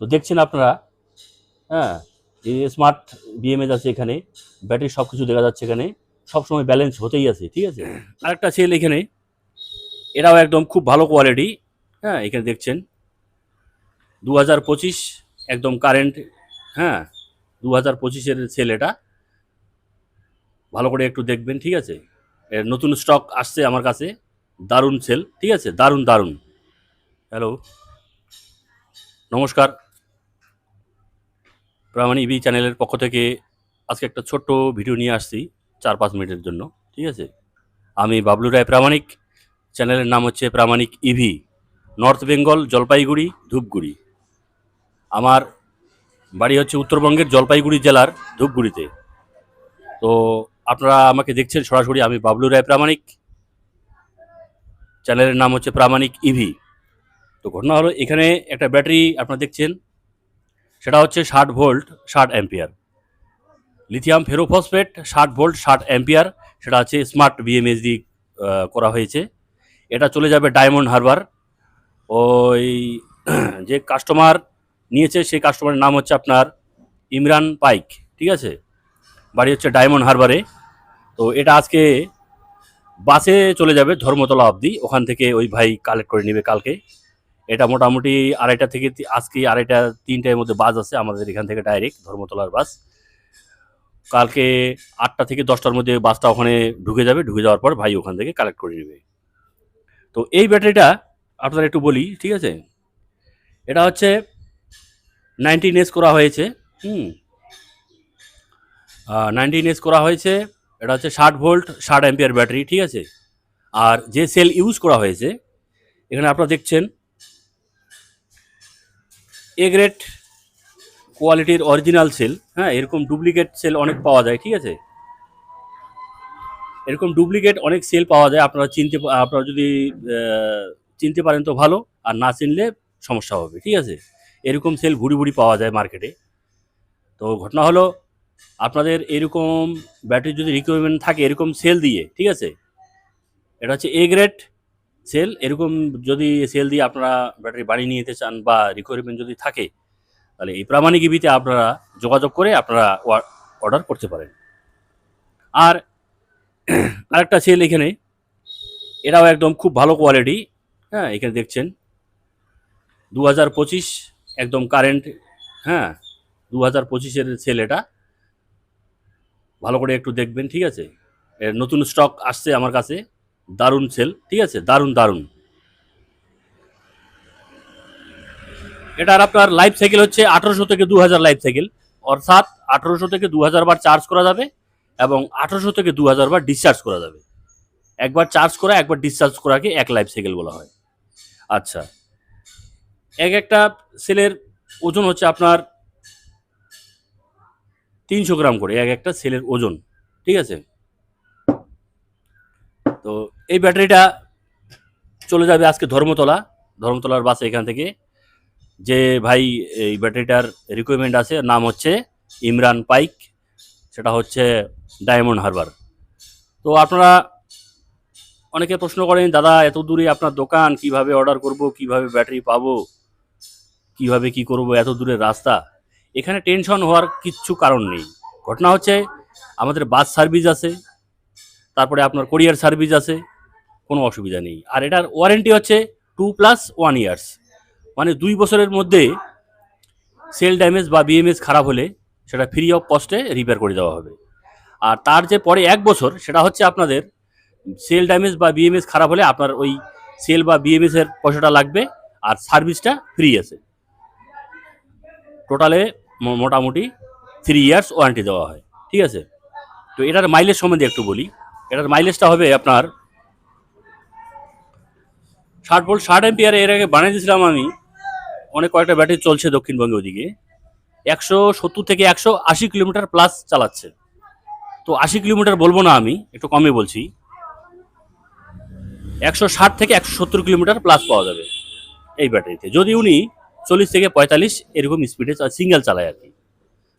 তো দেখছেন আপনারা হ্যাঁ স্মার্ট বিএমএস আছে এখানে, ব্যাটারি সব কিছু দেখা যাচ্ছে এখানে, সবসময় ব্যালেন্স হতেই আছে, ঠিক আছে? আরেকটা সেল এখানে, এটাও একদম খুব ভালো কোয়ালিটি হ্যাঁ এখানে দেখছেন দু হাজার পঁচিশ একদম কারেন্ট হ্যাঁ দু হাজার পঁচিশের সেল এটা। ভালো করে একটু দেখবেন, ঠিক আছে? এর নতুন স্টক আসছে আমার কাছে, দারুণ সেল ঠিক আছে? দারুণ দারুণ। হ্যালো নমস্কার। প্রামাণিক ইবি চ্যানেলের পক্ষ থেকে আজকে একটা ছোট্ট ভিডিও নিয়ে আসছি চার পাঁচ মিনিটের জন্য, ঠিক আছে? আমি বাবলু রায় প্রামাণিক, চ্যানেলের নাম হচ্ছে প্রামাণিক ইভি, নর্থ বেঙ্গল জলপাইগুড়ি, ধূপগুড়ি। আমার বাড়ি হচ্ছে উত্তরবঙ্গের জলপাইগুড়ি জেলার ধূপগুড়িতে। তো আপনারা আমাকে দেখছেন সরাসরি, আমি বাবলু রায় প্রামাণিক, চ্যানেলের নাম হচ্ছে প্রামাণিক ইভি। তো ঘটনা হলো, এখানে একটা ব্যাটারি আপনারা দেখছেন সেটা হচ্ছে ষাট ভোল্ট, ষাট অ্যাম্পিয়ার। লিথিয়াম ফেরোফসফেট, ষাট ভোল্ট, ষাট অ্যাম্পিয়ার, সেটা হচ্ছে স্মার্ট বিএমএসডি করা হয়েছে। এটা চলে যাবে ডায়মন্ড হারবার। ওই যে কাস্টমার নিয়েছে, সেই কাস্টমারের নাম হচ্ছে আপনার ইমরান পাইক, ঠিক আছে? বাড়ি হচ্ছে ডায়মন্ড হারবারে। তো এটা আজকে বাসে চলে যাবে ধর্মতলা অবধি, ওখান থেকে ওই ভাই কালেক্ট করে নেবে কালকে। এটা মোটামুটি আড়াইটা থেকে আজকে আড়াইটা, তিনটার মধ্যে বাস আছে আমাদের এখান থেকে ডাইরেক্ট ধর্মতলার বাস। কালকে আটটা থেকে দশটার মধ্যে বাসটা ওখানে ঢুকে যাবে, ঢুকে যাওয়ার পর ভাই ওখান থেকে কালেক্ট করে নেবে। তো এই ব্যাটারিটা আপনারা একটু বলি, ঠিক আছে? এটা হচ্ছে নাইনটিন এস করা হয়েছে, হুম? নাইনটিন এস করা হয়েছে, এটা হচ্ছে ষাট ভোল্ট, ষাট অ্যাম্পিয়ার ব্যাটারি, ঠিক আছে? আর যে সেল ইউজ করা হয়েছে, এখানে আপনারা দেখছেন এ গ্রেড কোয়ালিটির অরিজিনাল সেল হ্যাঁ এরকম ডুপ্লিকেট সেল অনেক পাওয়া যায়, ঠিক আছে? এরকম ডুপ্লিকেট অনেক সেল পাওয়া যায়, আপনারা চিনতে আপনারা যদি চিনতে পারেন তো ভালো, আর না চিনলে সমস্যা হবে, ঠিক আছে? এরকম সেল ভুড়ি ভুড়ি পাওয়া যায় মার্কেটে তো ঘটনা হলো, আপনাদের এরকম ব্যাটারি যদি রিকোয়ারমেন্ট থাকে, এরকম সেল দিয়ে, ঠিক আছে? এটা হচ্ছে এ গ্রেড সেল, এরকম যদি সেল দিয়ে আপনারা ব্যাটারি বাড়ি নিয়ে যেতে চান বা রিকোয়ারমেন্ট যদি থাকে, তাহলে এই প্রামাণিক ইবিতে আপনারা যোগাযোগ করে আপনারা অর্ডার করতে পারেন। আর আরেকটা সেল এখানে, এটাও একদম খুব ভালো কোয়ালিটি। হ্যাঁ এখানে দেখছেন দু হাজার পঁচিশ একদম কারেন্ট হ্যাঁ দু হাজার পঁচিশের সেল এটা। ভালো করে একটু দেখবেন, ঠিক আছে? এর নতুন স্টক আসছে আমার কাছে। দারুণ সেল, ঠিক আছে? দারুণ দারুণ। এটার আপনার লাইফ সাইকেল হচ্ছে আঠারোশো থেকে দু হাজার লাইফ সাইকেল অর্থাৎ আঠারোশো থেকে দু হাজার বার চার্জ করা যাবে এবং আঠারোশো থেকে দু হাজার বার ডিসচার্জ করা যাবে। একবার চার্জ করা, একবার ডিসচার্জ করাকে এক লাইফ সাইকেল বলা হয়। আচ্ছা। এক একটা সেলের ওজন হচ্ছে আপনার তিনশো গ্রাম করে, এক একটা সেলের ওজন, ঠিক আছে? তো এই ব্যাটারিটা চলে যাবে আজকে ধর্মতলা, ধর্মতলার বাসে এখান থেকে। যে ভাই এই ব্যাটারিটার রিকোয়ারমেন্ট আছে, নাম হচ্ছে ইমরান পাইক, সেটা হচ্ছে ডায়মন্ড হারবার। তো আপনারা অনেকে প্রশ্ন করেন, দাদা, এত দূরে আপনার দোকান, কীভাবে অর্ডার করব, কীভাবে ব্যাটারি পাবো, কীভাবে কি করব, এত দূরের রাস্তা? এখানে টেনশন হওয়ার কিচ্ছু কারণ নেই। ঘটনা হচ্ছে, আমাদের বাস সার্ভিস আছে তারপরে আপনার কোরিয়ার সার্ভিস আছে, কোনো অসুবিধা নেই। আর এটার ওয়ারেন্টি হচ্ছে টু প্লাস ওয়ান ইয়ার্স মানে দুই বছরের মধ্যে সেল ড্যামেজ বা বিএমএস খারাপ হলে সেটা ফ্রি অফ কস্টে রিপেয়ার করে দেওয়া হবে। আর তার যে পরে এক বছর, সেটা হচ্ছে আপনাদের সেল ড্যামেজ বা বিএমএস খারাপ হলে আপনার ওই সেল বা বিএমএস এর পয়সাটা লাগবে আর সার্ভিসটা ফ্রি আছে। টোটালে মোটামুটি থ্রি ইয়ার্স ওয়ারেন্টি দেওয়া হয়। ঠিক আছে? তো এটার মাইলেজ সম্বন্ধে একটু বলি। এটার মাইলেজটা হবে আপনার ষাট ভোল্ট ষাট এম্পিয়ার এর আগে বানিয়ে দিয়েছিলাম আমি। অনেক কয়েকটা ব্যাটারি চলছে দক্ষিণবঙ্গে ওদিকে। একশো সত্তর থেকে একশো আশি কিলোমিটার প্লাস চালাচ্ছে। তো আশি কিলোমিটার বলব না আমি, একটু কমে বলছি। একশো ষাট থেকে একশো সত্তর কিলোমিটার প্লাস পাওয়া যাবে এই ব্যাটারিতে। যদি উনি চল্লিশ থেকে পঁয়তাল্লিশ এরকম স্পিডে সিঙ্গেল চালায় আর কি।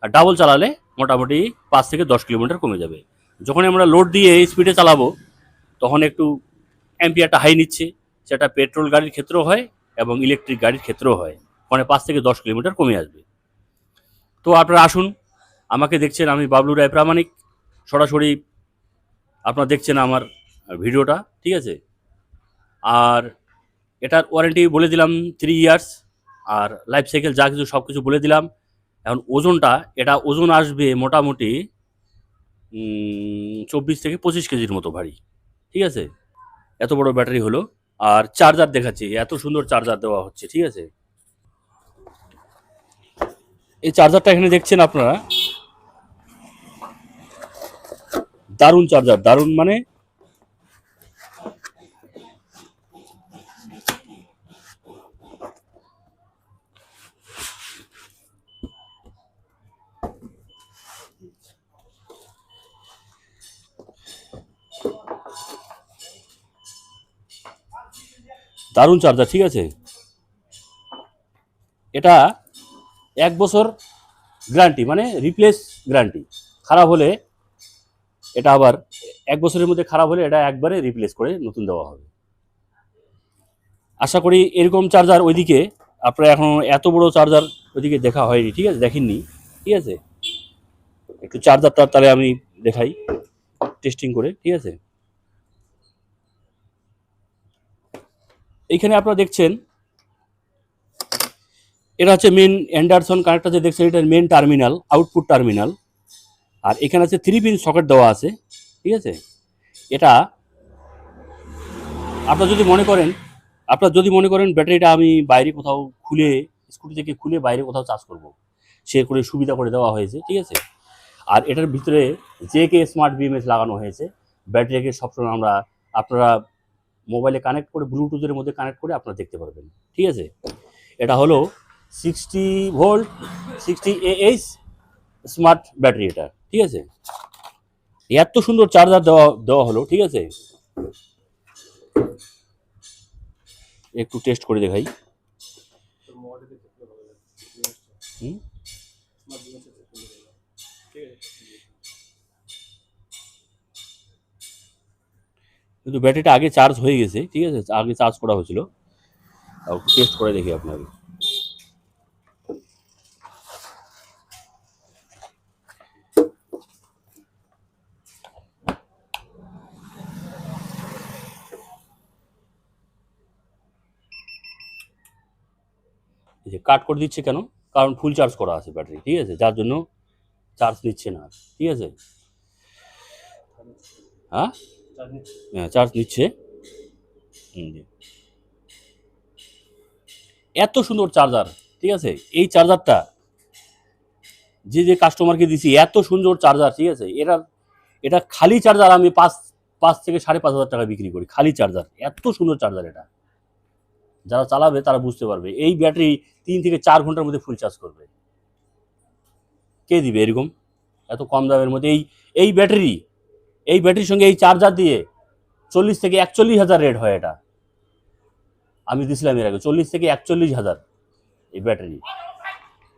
আর ডাবল চালালে মোটামুটি পাঁচ থেকে দশ কিলোমিটার কমে যাবে। যখন আমরা লোড দিয়ে স্পিডে চালাবো, তখন একটু অ্যাম্পিয়ারটা হাই নিচ্ছে, সেটা পেট্রোল গাড়ির ক্ষেত্রেও হয় এবং ইলেকট্রিক গাড়ির ক্ষেত্রেও হয়। মানে পাঁচ থেকে দশ কিলোমিটার কমে আসবে। তো আপনারা আসুন, আমাকে দেখছেন, আমি বাবলু রায় প্রামাণিক। সরাসরি আপনারা দেখছেন আমার ভিডিওটা, ঠিক আছে? আর এটার ওয়ারেন্টি বলে দিলাম থ্রি ইয়ার্স আর লাইফ সাইকেল যা কিছু সব কিছু বলে দিলাম। এখন ওজনটা, এটা ওজন আসবে মোটামুটি চব্বিশ থেকে পঁচিশ কেজির মতো ভারী। ঠিক আছে? এত বড় ব্যাটারি হলো। আর চার্জার দেখাচ্ছি, এত সুন্দর চার্জার দেওয়া হচ্ছে, ঠিক আছে? এই চার্জারটা এখানে দেখছেন আপনারা? দারুণ চার্জার, দারুণ মানে দারুণ চার্জার, ঠিক আছে? এটা এক বছর গ্যারান্টি মানে রিপ্লেস গ্যারান্টি খারাপ হলে এটা আবার এক বছরের মধ্যে খারাপ হলে এটা একবারে রিপ্লেস করে নতুন দেওয়া হবে। আশা করি এরকম চার্জার ওইদিকে, আপনারা এখন এত বড় চার্জার ওইদিকে দেখা হয়নি, ঠিক আছে? দেখেননি, ঠিক আছে? একটু চার্জারটা তাহলে আমি দেখাই টেস্টিং করে, ঠিক আছে? এইখানে আপনারা দেখছেন, এটা হচ্ছে মেন অ্যান্ডারসন কানেক্টর যে দেখছেন এটা মেন টার্মিনাল আউটপুট টার্মিনাল আর এখানে আছে থ্রি পিন সকেট দেওয়া আছে, ঠিক আছে? এটা আপনারা যদি মনে করেন, আপনারা যদি মনে করেন ব্যাটারিটা আমি বাইরে কোথাও খুলে স্কুটি থেকে খুলে বাইরে কোথাও চার্জ করব, সে করে সুবিধা করে দেওয়া হয়েছে, ঠিক আছে? আর এটার ভিতরে যে কে স্মার্ট বিএমএস লাগানো হয়েছে ব্যাটারিকে সবসময় আমরা, আপনারা মোবাইলে কানেক্ট করে ব্লুটুথের মধ্যে কানেক্ট করে আপনারা দেখতে পারবেন। ঠিক আছে? এটা হলো sixty volt sixty H smart battery এটা। ঠিক আছে? এত সুন্দর চার্জার দেওয়া দেওয়া হলো, ঠিক আছে? একটু টেস্ট করে দেখাই। কিন্তু ব্যাটারিটা আগে চার্জ হয়ে গেছে, ঠিক আছে? আগে চার্জ করা হয়েছিল। টেস্ট করে দেখি আপনাকে। কাট করে দিচ্ছে কেন? কারণ ফুল চার্জ করা আছে ব্যাটারি, ঠিক আছে? যার জন্য চার্জ নিচ্ছে না ঠিক আছে? হ্যাঁ? হ্যাঁ চার্জ নিচ্ছে। এত সুন্দর চার্জার, ঠিক আছে? এই চার্জারটা, যে যে কাস্টমারকে দিছি, এত সুন্দর চার্জার, ঠিক আছে? এটা এটা খালি চার্জার আমি পাঁচ পাঁচ থেকে সাড়ে পাঁচ হাজার টাকা বিক্রি করি, খালি চার্জার, এত সুন্দর চার্জার এটা। যারা চালাবে, তারা বুঝতে পারবে, এই ব্যাটারি তিন থেকে চার ঘণ্টার মধ্যে ফুল চার্জ করবে। কে দিবে এরকম? এত কম দামের মধ্যে, এই এই ব্যাটারি এই ব্যাটারির সঙ্গে এই চার্জার দিয়ে চল্লিশ থেকে একচল্লিশ হাজার রেট হয় এটা। আমি দিছিলাম এর আগে চল্লিশ থেকে একচল্লিশ হাজার এই battery.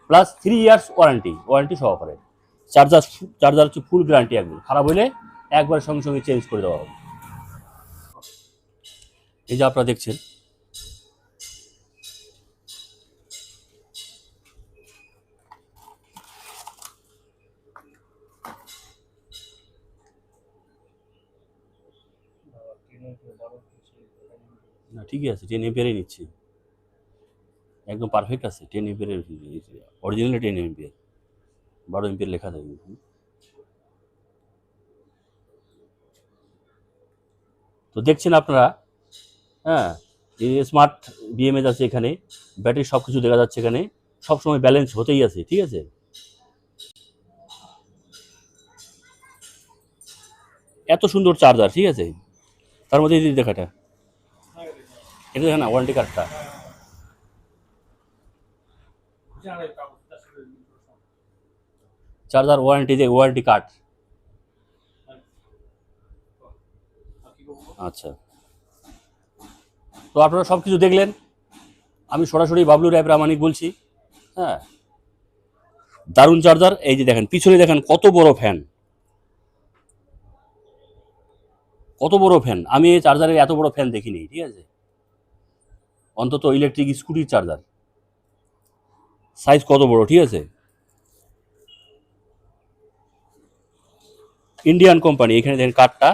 Plus three years warranty warranty সহকারে। চার্জার চার্জার হচ্ছে ফুল গ্যারান্টি একদম। খারাপ হইলে একবার সঙ্গে সঙ্গে চেঞ্জ করে দেওয়া হবে। এই যে আপনারা দেখছেন না, ঠিকই আছে টেন এম্পিয়ারই নিচ্ছি। একদম পারফেক্ট আছে টেন এম্পিয়ারের অরিজিনালি টেন এম্পিয়ার বারো এম্পিয়ার লেখা থাকে। তো দেখছেন আপনারা হ্যাঁ স্মার্ট বিএমএস আছে এখানে, ব্যাটারি সব কিছু দেখা যাচ্ছে এখানে, সবসময় ব্যালেন্স হতেই আছে, ঠিক আছে? এত সুন্দর চার্জার ঠিক আছে? তার মধ্যে দেখাটা। এটা দেখেন ওয়ারেন্টি কার্ডটা চার্জার ওয়ারেন্টি যে ওয়ারেন্টি কার্ড আচ্ছা। তো আপনারা সব কিছু দেখলেন? আমি সরাসরি বাবলু রায় প্রামাণিক বলছি হ্যাঁ? দারুণ চার্জার এই যে দেখেন, পিছনে দেখেন কত বড় ফ্যান কত বড় ফ্যান আমি এই চার্জারের এত বড় ফ্যান দেখিনি, ঠিক আছে? অন্তত ইলেকট্রিক স্কুটির চার্জার সাইজ কত বড়, ঠিক আছে? ইন্ডিয়ান কোম্পানি এখানে দেখেন কাঠটা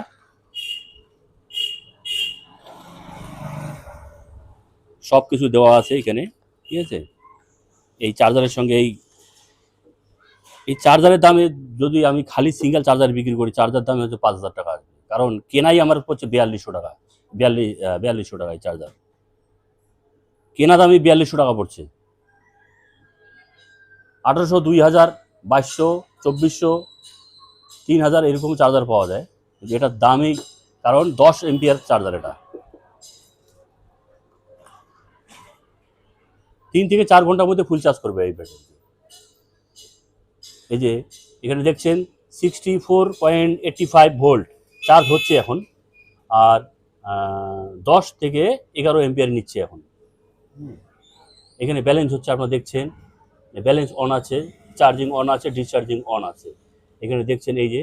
সব কিছু দেওয়া আছে এখানে, ঠিক আছে? এই চার্জারের সঙ্গে এই এই চার্জারের দামে যদি আমি খালি সিঙ্গেল চার্জার বিক্রি করি চার্জার দামে হচ্ছে পাঁচ হাজার টাকা কারণ কেনাই আমার হচ্ছে বিয়াল্লিশশো টাকা, বিয়াল্লিশ বিয়াল্লিশশো টাকা এই চার্জার কেনা দামই বিয়াল্লিশশো টাকা পড়ছে। আঠারোশো দুই হাজার বাইশশো, চব্বিশশো তিন হাজার এরকম চার্জার পাওয়া যায়। এটার দামই কারণ দশ এমপিআর চার্জার এটা। তিন থেকে চার ঘণ্টার মধ্যে ফুল চার্জ করবে এই ব্যাটারি এই যে, এখানে দেখছেন sixty four point eighty five volt charge হচ্ছে এখন। আর দশ থেকে এগারো এমপিআর নিচ্ছে এখন। এখানে ব্যালেন্স হচ্ছে, আপনারা দেখছেন। ব্যালেন্স অন আছে চার্জিং অন আছে ডিসচার্জিং অন আছে। এখানে দেখছেন এই যে,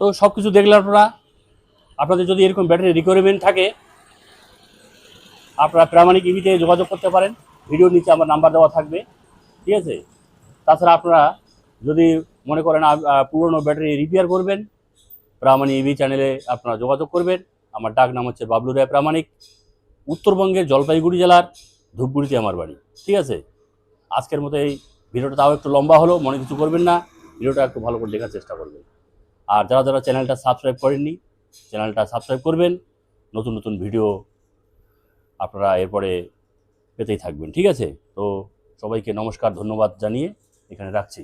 তো সব কিছু দেখলেন আপনারা, আপনাদের যদি এরকম ব্যাটারি রিকোয়ারমেন্ট থাকে, আপনারা প্রামাণিক ইভিতে যোগাযোগ করতে পারেন। ভিডিওর নিচে আমার নাম্বার দেওয়া থাকবে, ঠিক আছে? তাছাড়া আপনারা যদি মনে করেন পুরনো ব্যাটারি রিপেয়ার করবেন প্রামাণিক ইভি চ্যানেলে আপনারা যোগাযোগ করবেন। আমার ডাক নাম হচ্ছে বাবলু রায় প্রামাণিক। উত্তরবঙ্গের জলপাইগুড়ি জেলার ধূপগুড়িতে আমার বাড়ি। ঠিক আছে? আজকের মতো এই ভিডিওটা তাও একটু লম্বা হলো, মনে কিছু করবেন না। ভিডিওটা একটু ভালো করে দেখার চেষ্টা করবেন। আর যারা যারা চ্যানেলটা সাবস্ক্রাইব করেননি, চ্যানেলটা সাবস্ক্রাইব করবেন। নতুন নতুন ভিডিও আপনারা এরপরে পেতেই থাকবেন। ঠিক আছে? তো সবাইকে নমস্কার, ধন্যবাদ জানিয়ে এখানে রাখছি।